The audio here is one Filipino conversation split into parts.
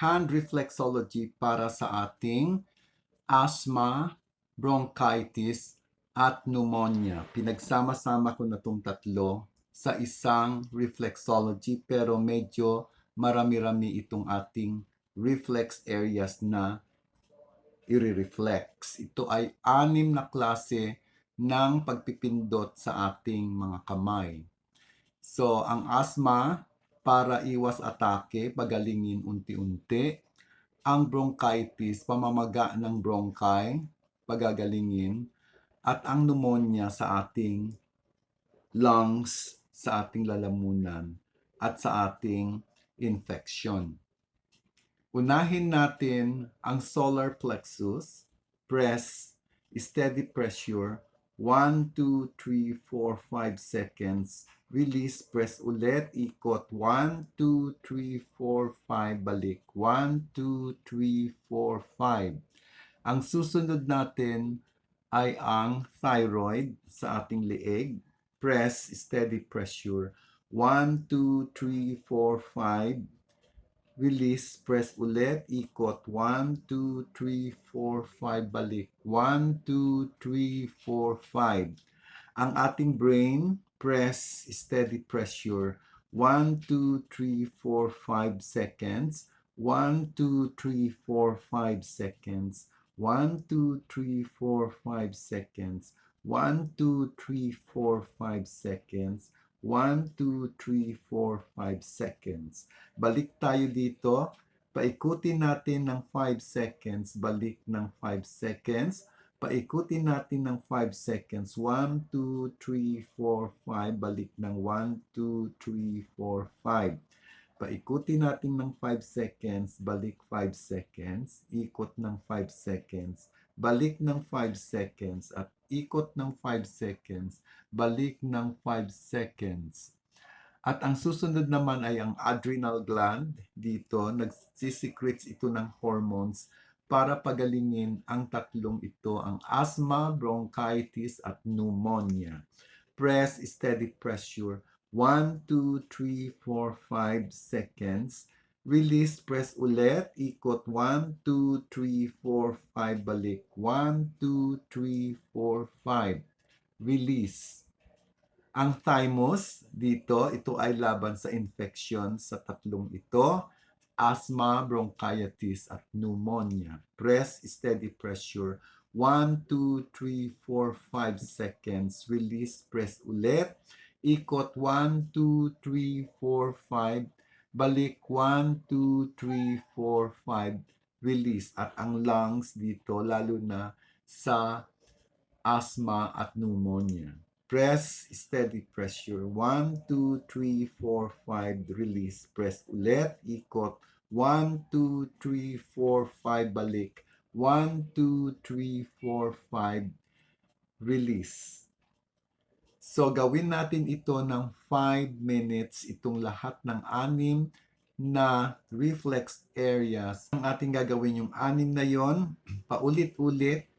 hand reflexology para sa ating asthma, bronchitis, at pneumonia. Pinagsama-sama ko na itong tatlo sa isang reflexology pero medyo marami-rami itong ating reflex areas na i-reflex. Ito ay anim na klase ng pagpipindot sa ating mga kamay. So, ang asthma, para iwas atake, pagalingin unti-unti. Ang bronchitis, pamamaga ng bronchi, pagagalingin. At ang pneumonia sa ating lungs, sa ating lalamunan, at sa ating infection. Unahin natin ang solar plexus, press, steady pressure, 1, 2, 3, 4, 5 seconds. Release, press ulit, ikot. 1, 2, 3, 4, 5, balik. 1, 2, 3, 4, 5. Ang susunod natin ay ang thyroid sa ating leeg. Press, steady pressure. 1, 2, 3, 4, 5. Release, press ulit, ikot. 1, 2, 3, 4, 5, balik. 1, 2, 3, 4, 5. Ang ating brain, press, steady pressure. 1, 2, 3, 4, 5 seconds. 1, 2, 3, 4, 5 seconds. 1, 2, 3, 4, 5 seconds. 1, 2, 3, 4, 5 seconds. 1, 2, 3, 4, 5 seconds. Balik tayo dito. Paikutin natin ng 5 seconds. Balik ng 5 seconds. Paikutin natin ng 5 seconds. 1, 2, 3, 4, 5. Balik ng 1, 2, 3, 4, 5. Paikutin natin ng 5 seconds. Balik 5 seconds. Ikot ng 5 seconds. Balik ng 5 seconds. At ikot ng 5 seconds. Balik ng 5 seconds. At ang susunod naman ay ang adrenal gland. Dito, nagsisecretes ito ng hormones para pagalingin ang tatlong ito, ang asthma, bronchitis, at pneumonia. Press steady pressure. 1, 2, 3, 4, 5 seconds. Release, press ulit. Ikot 1, 2, 3, 4, 5. Balik. 1, 2, 3, 4, 5. Release. Ang thymus dito, ito ay laban sa infection sa tatlong ito. Asthma, bronchitis, at pneumonia. Press steady pressure. 1, 2, 3, 4, 5 seconds. Release, press ulit. Ikot 1, 2, 3, 4, 5. Balik 1, 2, 3, 4, 5. Release. At ang lungs dito, lalo na sa asthma at pneumonia. Press steady pressure. 1, 2, 3, 4, 5. Release. Press ulit. Ikot. 1, 2, 3, 4, 5. Balik. 1, 2, 3, 4, 5. Release. So, gawin natin ito ng 5 minutes, itong lahat ng anim na reflex areas. Ang ating gagawin yung anim na yon, paulit-ulit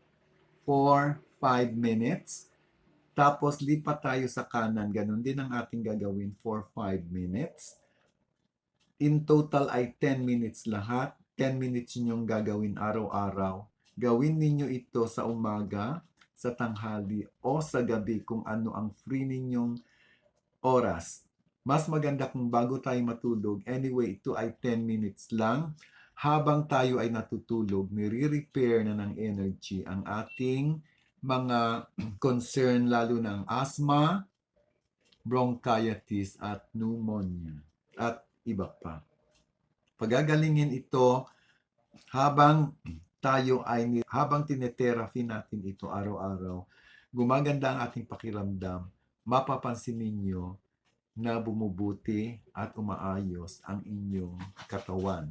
for 5 minutes. Tapos, lipat tayo sa kanan. Ganon din ang ating gagawin for 5 minutes. In total ay 10 minutes lahat. 10 minutes yung gagawin araw-araw. Gawin ninyo ito sa umaga, sa tanghali o sa gabi kung ano ang free ninyong oras. Mas maganda kung bago tayo matulog. Anyway, ito ay 10 minutes lang. Habang tayo ay natutulog, nire-repair na ng energy ang ating mga concern lalo ng asthma, bronchitis at pneumonia at iba pa. Pagagalingin ito habang tayo ay habang tinetherapy natin ito araw-araw, gumaganda ang ating pakiramdam, mapapansin ninyo na bumubuti at umaayos ang inyong katawan.